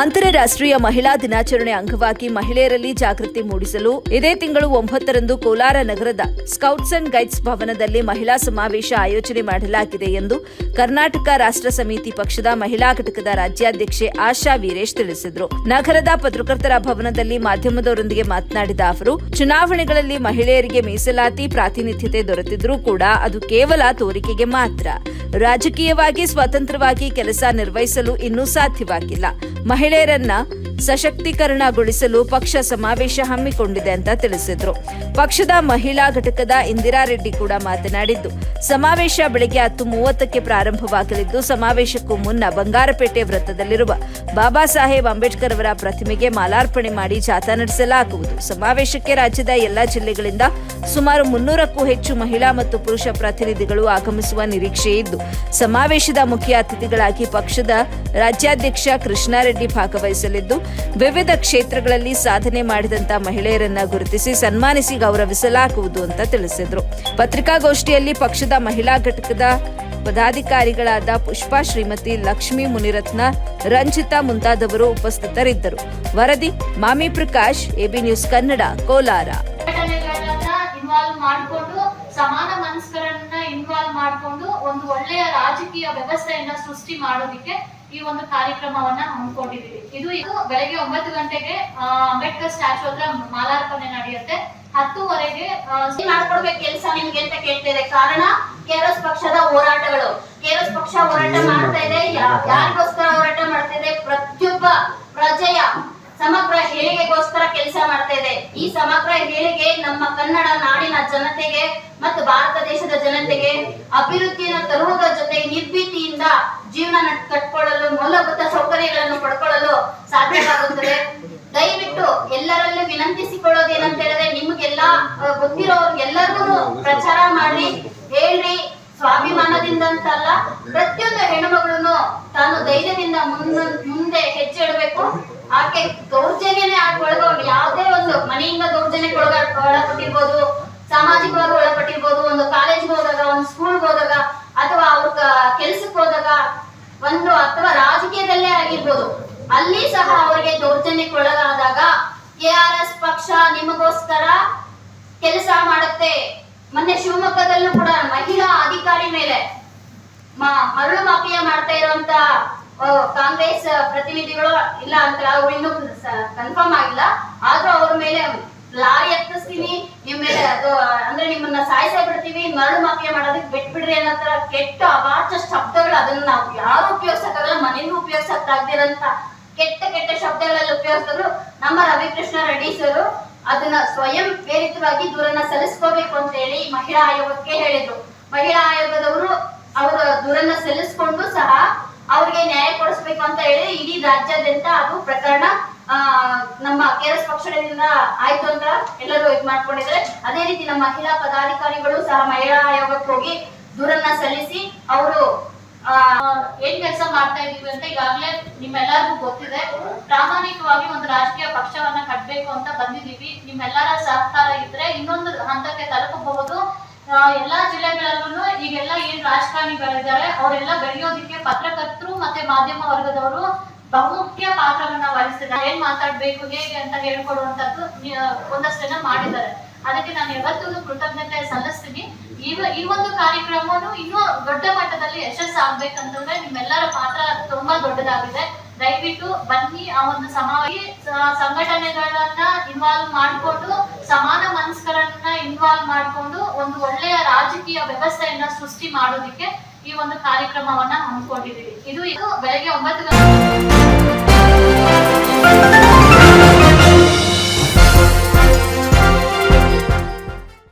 ಅಂತಾರಾಷ್ಟ್ರೀಯ ಮಹಿಳಾ ದಿನಾಚರಣೆ ಅಂಗವಾಗಿ ಮಹಿಳೆಯರಲ್ಲಿ ಜಾಗೃತಿ ಮೂಡಿಸಲು ಇದೇ ತಿಂಗಳು ಒಂಬತ್ತರಂದು ಕೋಲಾರ ನಗರದ ಸ್ಕೌಟ್ಸ್ ಅಂಡ್ ಗೈಡ್ಸ್ ಭವನದಲ್ಲಿ ಮಹಿಳಾ ಸಮಾವೇಶ ಆಯೋಜನೆ ಮಾಡಲಾಗಿದೆ ಎಂದು ಕರ್ನಾಟಕ ರಾಷ್ಟ್ರ ಸಮಿತಿ ಪಕ್ಷದ ಮಹಿಳಾ ಘಟಕದ ರಾಜ್ಯಾಧ್ಯಕ್ಷೆ ಆಶಾ ವೀರೇಶ್ ತಿಳಿಸಿದರು. ನಗರದ ಪತ್ರಕರ್ತರ ಭವನದಲ್ಲಿ ಮಾಧ್ಯಮದವರೊಂದಿಗೆ ಮಾತನಾಡಿದ ಅವರು, ಚುನಾವಣೆಗಳಲ್ಲಿ ಮಹಿಳೆಯರಿಗೆ ಮೀಸಲಾತಿ ಪ್ರಾತಿನಿಧ್ಯತೆ ದೊರೆತಿದ್ರೂ ಕೂಡ ಅದು ಕೇವಲ ತೋರಿಕೆಗೆ ಮಾತ್ರ. ರಾಜಕೀಯವಾಗಿ, ಸ್ವತಂತ್ರವಾಗಿ ಕೆಲಸ ನಿರ್ವಹಿಸಲು ಇನ್ನೂ ಸಾಧ್ಯವಾಗಿಲ್ಲ. ಮಹಿಳೆಯರನ್ನ ಸಶಕ್ತೀಕರಣಗೊಳಿಸಲು ಪಕ್ಷ ಸಮಾವೇಶ ಹಮ್ಮಿಕೊಂಡಿದೆ ಅಂತ ತಿಳಿಸಿದ್ರು. ಪಕ್ಷದ ಮಹಿಳಾ ಘಟಕದ ಇಂದಿರಾ ರೆಡ್ಡಿ ಕೂಡ ಮಾತನಾಡಿದ್ದು, ಸಮಾವೇಶ ಬೆಳಗ್ಗೆ ಹತ್ತು ಮೂವತ್ತಕ್ಕೆ ಪ್ರಾರಂಭವಾಗಲಿದ್ದು, ಸಮಾವೇಶಕ್ಕೂ ಮುನ್ನ ಬಂಗಾರಪೇಟೆ ವೃತ್ತದಲ್ಲಿರುವ ಬಾಬಾ ಸಾಹೇಬ್ ಅಂಬೇಡ್ಕರ್ ಅವರ ಪ್ರತಿಮೆಗೆ ಮಾಲಾರ್ಪಣೆ ಮಾಡಿ ಜಾಥಾ ನಡೆಸಲಾಗುವುದು. ಸಮಾವೇಶಕ್ಕೆ ರಾಜ್ಯದ ಎಲ್ಲಾ ಜಿಲ್ಲೆಗಳಿಂದ ಸುಮಾರು ಮುನ್ನೂರಕ್ಕೂ ಹೆಚ್ಚು ಮಹಿಳಾ ಮತ್ತು ಪುರುಷ ಪ್ರತಿನಿಧಿಗಳು ಆಗಮಿಸುವ ನಿರೀಕ್ಷೆ ಇದ್ದು, ಸಮಾವೇಶದ ಮುಖ್ಯ ಅತಿಥಿಗಳಾಗಿ ಪಕ್ಷದ ರಾಜ್ಯಾಧ್ಯಕ್ಷ ಕೃಷ್ಣಾರೆಡ್ಡಿ ಭಾಗವಹಿಸಲಿದ್ದು ವಿವಿಧ ಕ್ಷೇತ್ರಗಳಲ್ಲಿ ಸಾಧನೆ ಮಾಡಿದಂತ ಮಹಿಳೆಯರನ್ನ ಗುರುತಿಸಿ ಸನ್ಮಾನಿಸಿ ಗೌರವಿಸಲಾಗುವುದು ಅಂತ ತಿಳಿಸಿದ್ರು. ಪತ್ರಿಕಾಗೋಷ್ಠಿಯಲ್ಲಿ ಪಕ್ಷದ ಮಹಿಳಾ ಘಟಕದ ಪದಾಧಿಕಾರಿಗಳಾದ ಪುಷ್ಪಾ ಶ್ರೀಮತಿ ಲಕ್ಷ್ಮಿ ಮುನಿರತ್ನ, ರಂಜಿತಾ ಮುಂತಾದವರು ಉಪಸ್ಥಿತರಿದ್ದರು. ವರದಿ, ಮಾಮಿ ಪ್ರಕಾಶ್, ಎಬಿ ನ್ಯೂಸ್ ಕನ್ನಡ, ಕೋಲಾರ. ಸಮಾನ ಮನಸ್ಕರನ್ನ ಇನ್ವಾಲ್ವ್ ಮಾಡಿಕೊಂಡು ಒಂದು ಒಳ್ಳೆಯ ರಾಜಕೀಯ ವ್ಯವಸ್ಥೆಯನ್ನ ಸೃಷ್ಟಿ ಮಾಡೋದಿಕ್ಕೆ ಈ ಒಂದು ಕಾರ್ಯಕ್ರಮವನ್ನ ಹಮ್ಮಿಕೊಂಡಿದೀವಿ ಇದು ಇದು ಬೆಳಗ್ಗೆ ಒಂಬತ್ತು ಗಂಟೆಗೆ ಆ, ಅಂಬೇಡ್ಕರ್ ಸ್ಟ್ಯಾಚು ಹತ್ರ ಮಾಲಾರ್ಪಣೆ ನಡೆಯುತ್ತೆ. ಹತ್ತುವರೆಗೆ ಮಾಡ್ಕೊಡ್ಬೇಕು ಕೆಲಸ? ನಿಮ್ಗೆ ಅಂತ ಇದೆ? ಕಾರಣ ಕೆಆರ್ಎಸ್ ಪಕ್ಷದ ಹೋರಾಟಗಳು. ಕೆಆರ್ಎಸ್ ಪಕ್ಷ ಹೋರಾಟ ಮಾಡ್ತಾ ಇದೆ. ಯಾರಿಗೋಸ್ಕರ ಹೋರಾಟ ಮಾಡ್ತಾ ಇದೆ? ಪ್ರತಿಯೊಬ್ಬ ಪ್ರಜೆಯ ಸಮಗ್ರ ಏಳಿಗೆಗೋಸ್ಕರ ಕೆಲಸ ಮಾಡ್ತಾ ಇದೆ. ಈ ಸಮಗ್ರ ಏಳಿಗೆ ನಮ್ಮ ಕನ್ನಡ ನಾಡಿನ ಜನತೆಗೆ ಮತ್ತು ಭಾರತ ದೇಶದ ಜನತೆಗೆ ಅಭಿವೃದ್ಧಿಯನ್ನು ತರುವುದರ ಜೊತೆ ನಿರ್ಭೀತಿಯಿಂದ ಜೀವನ ಕಟ್ಕೊಳ್ಳಲು, ಮೂಲಭೂತ ಸೌಕರ್ಯಗಳನ್ನು ಪಡ್ಕೊಳ್ಳಲು ಸಾಧ್ಯವಾಗುತ್ತದೆ. ದಯವಿಟ್ಟು ಎಲ್ಲರಲ್ಲೂ ವಿನಂತಿಸಿಕೊಳ್ಳೋದು ಏನಂತ ಹೇಳಿದ್ರೆ, ನಿಮ್ಗೆಲ್ಲ ಗೊತ್ತಿರೋರ್ಗೆಲ್ಲರಿಗೂ ಪ್ರಚಾರ ಮಾಡಿ, ಹೇಳ್ರಿ. ಸ್ವಾಭಿಮಾನದಿಂದ ಅಂತಲ್ಲ ಪ್ರತಿಯೊಂದು ಹೆಣ್ಣುಮಗಳನ್ನು ತಾನು ಧೈರ್ಯದಿಂದ ಮುಂದೆ ಹೆಜ್ಜೆ ಇಡಬೇಕು ಆಕೆ ದೌರ್ಜನ್ಯನೇ ಒಳಗ ಯಾವುದೇ ಒಂದು ಮನೆಯಿಂದ ದೌರ್ಜನ್ಯಕ್ಕೆ ಒಳಗ, ಒಳಪಟ್ಟಿರ್ಬೋದು, ಸಾಮಾಜಿಕವಾಗಿ ಒಳಪಟ್ಟಿರ್ಬೋದು, ಒಂದು ಕಾಲೇಜ್ಗೆ ಹೋದಾಗ, ಒಂದು ಸ್ಕೂಲ್ಗೆ ಹೋದಾಗ, ಅಥವಾ ಅವ್ರ ಕೆಲ್ಸಕ್ಕೆ ಹೋದಾಗ ಒಂದು ಅಥವಾ ರಾಜಕೀಯದಲ್ಲೇ ಆಗಿರ್ಬೋದು. ಅಲ್ಲಿ ಸಹ ಅವರಿಗೆ ದೌರ್ಜನ್ಯಕ್ಕೊಳಗಾದಾಗ ಕೆ ಆರ್ ಎಸ್ ಪಕ್ಷ ನಿಮಗೋಸ್ಕರ ಕೆಲಸ ಮಾಡುತ್ತೆ. ಮೊನ್ನೆ ಶಿವಮೊಗ್ಗದಲ್ಲೂ ಕೂಡ ಮಹಿಳಾ ಅಧಿಕಾರಿ ಮೇಲೆ ಮರಳು ಮಾಫಿಯಾ ಮಾಡ್ತಾ ಇರುವಂತ ಕಾಂಗ್ರೆಸ್ ಪ್ರತಿನಿಧಿಗಳು ಇಲ್ಲ ಅಂತ ಇನ್ನೂ ಕನ್ಫರ್ಮ್ ಆಗಿಲ್ಲ. ಆದ್ರೂ ಅವ್ರ ಮೇಲೆ ಲಾರಿ ಎತ್ತಿಸ್ತೀನಿ ನಿಮ್ಮ ಮೇಲೆ ಅದು ಬಿಡ್ತೀವಿ ಮರಳು ಮಾಫಿಯಾ ಮಾಡೋದಕ್ಕೆ ಬಿಟ್ಬಿಡ್ರಿ ಅನ್ನೋ ತರ ಕೆಟ್ಟ ಅವಾಚ್ಯ ಶಬ್ದಗಳು ಅದನ್ನ ನಾವು ಯಾರು ಉಪಯೋಗಿಸಕ್ಕಾಗಲ್ಲ ಮನೇಲಿ ಉಪಯೋಗಿಸಕ್ ಆಗ್ದಿರಂತ ಕೆಟ್ಟ ಕೆಟ್ಟ ಶಬ್ದಗಳಲ್ಲಿ ಉಪಯೋಗಿಸಿದ್ರು ನಮ್ಮ ರವಿಕೃಷ್ಣ ರೆಡ್ಡಿ ಸರ್ ಅದನ್ನ ಸ್ವಯಂ ಪ್ರೇರಿತವಾಗಿ ದೂರನ್ನ ಸಲ್ಲಿಸ್ಕೋಬೇಕು ಅಂತ ಹೇಳಿ ಮಹಿಳಾ ಆಯೋಗಕ್ಕೆ ಹೇಳಿದ್ರು. ಮಹಿಳಾ ಆಯೋಗದವರು ಅವರ ದೂರನ್ನ ಸಲ್ಲಿಸ್ಕೊಂಡು ಸಹ ಅವ್ರಿಗೆ ನ್ಯಾಯ ಕೊಡಿಸ್ಬೇಕು ಅಂತ ಹೇಳಿ ಇಡೀ ರಾಜ್ಯಾದ್ಯಂತ ಅದು ಪ್ರಕರಣ ನಮ್ಮ ಕೆಎಸ್ ಪಕ್ಷದಿಂದ ಆಯ್ತು ಅಂತ ಎಲ್ಲರೂ ಇದು ಮಾಡ್ಕೊಂಡಿದ್ರೆ ಅದೇ ರೀತಿ ನಮ್ಮ ಮಹಿಳಾ ಪದಾಧಿಕಾರಿಗಳು ಸಹ ಮಹಿಳಾ ಆಯೋಗಕ್ಕೆ ಹೋಗಿ ದೂರನ್ನ ಸಲ್ಲಿಸಿ ಅವರು ಏನ್ ಕೆಲಸ ಮಾಡ್ತಾ ಇದೀವಿ ಅಂತ ಈಗಾಗಲೇ ನಿಮ್ಮೆಲ್ಲರಿಗೂ ಗೊತ್ತಿದೆ. ಪ್ರಾಮಾಣಿಕವಾಗಿ ಒಂದು ರಾಜಕೀಯ ಪಕ್ಷವನ್ನ ಕಟ್ಬೇಕು ಅಂತ ಬಂದಿದೀವಿ ನಿಮ್ಮೆಲ್ಲರ ಸಹಕಾರ ಇದ್ರೆ ಇನ್ನೊಂದು ಹಂತಕ್ಕೆ ತಲುಪಬಹುದು. ಎಲ್ಲಾ ಜಿಲ್ಲೆಗಳಲ್ಲೂ ಈಗೆಲ್ಲ ಏನ್ ರಾಜಕಾರಣಿಗಳಿದ್ದಾರೆ, ಅವರೆಲ್ಲ ಬೆಳೆಯೋದಿಕ್ಕೆ ಪತ್ರಕರ್ತರು ಮತ್ತೆ ಮಾಧ್ಯಮ ವರ್ಗದವರು ಬಹುಮುಖ್ಯ ಪಾತ್ರವನ್ನ ವಹಿಸಿದ ಏನ್ ಮಾತಾಡ್ಬೇಕು, ಹೇಗೆ ಅಂತ ಹೇಳ್ಕೊಡುವಂತದ್ದು ಒಂದಷ್ಟು ಜನ ಮಾಡಿದ್ದಾರೆ. ಅದಕ್ಕೆ ನಾನು ಯಾವತ್ತೂ ಕೃತಜ್ಞತೆ ಸಲ್ಲಿಸ್ತೀನಿ. ಈ ಈ ಒಂದು ಕಾರ್ಯಕ್ರಮನು ಇನ್ನೂ ದೊಡ್ಡ ಮಟ್ಟದಲ್ಲಿ ಯಶಸ್ಸಾಗ್ಬೇಕಂತಂದ್ರೆ ನಿಮ್ಮೆಲ್ಲರ ಪಾತ್ರ ತುಂಬಾ ದೊಡ್ಡದಾಗಿದೆ. ದಯವಿಟ್ಟು ಬನ್ನಿ ಆ ಒಂದು ಸಮಾವೇಶ ಸಂಘಟನೆಗಳನ್ನ ಇನ್ವಾಲ್ವ್ ಮಾಡಿಕೊಂಡು, ಸಮಾನ ಮನಸ್ಕರನ್ನ ಇನ್ವಾಲ್ವ್ ಮಾಡಿಕೊಂಡು, ಒಂದು ಒಳ್ಳೆಯ ರಾಜಕೀಯ ವ್ಯವಸ್ಥೆಯನ್ನ ಸೃಷ್ಟಿ ಮಾಡೋದಿಕ್ಕೆ ಈ ಒಂದು ಕಾರ್ಯಕ್ರಮವನ್ನ ಹಮ್ಮಿಕೊಂಡಿದ್ದೀವಿ. ಇದು ಇದು ಬೆಳಗ್ಗೆ ಒಂಬತ್ತು ಗಂಟೆ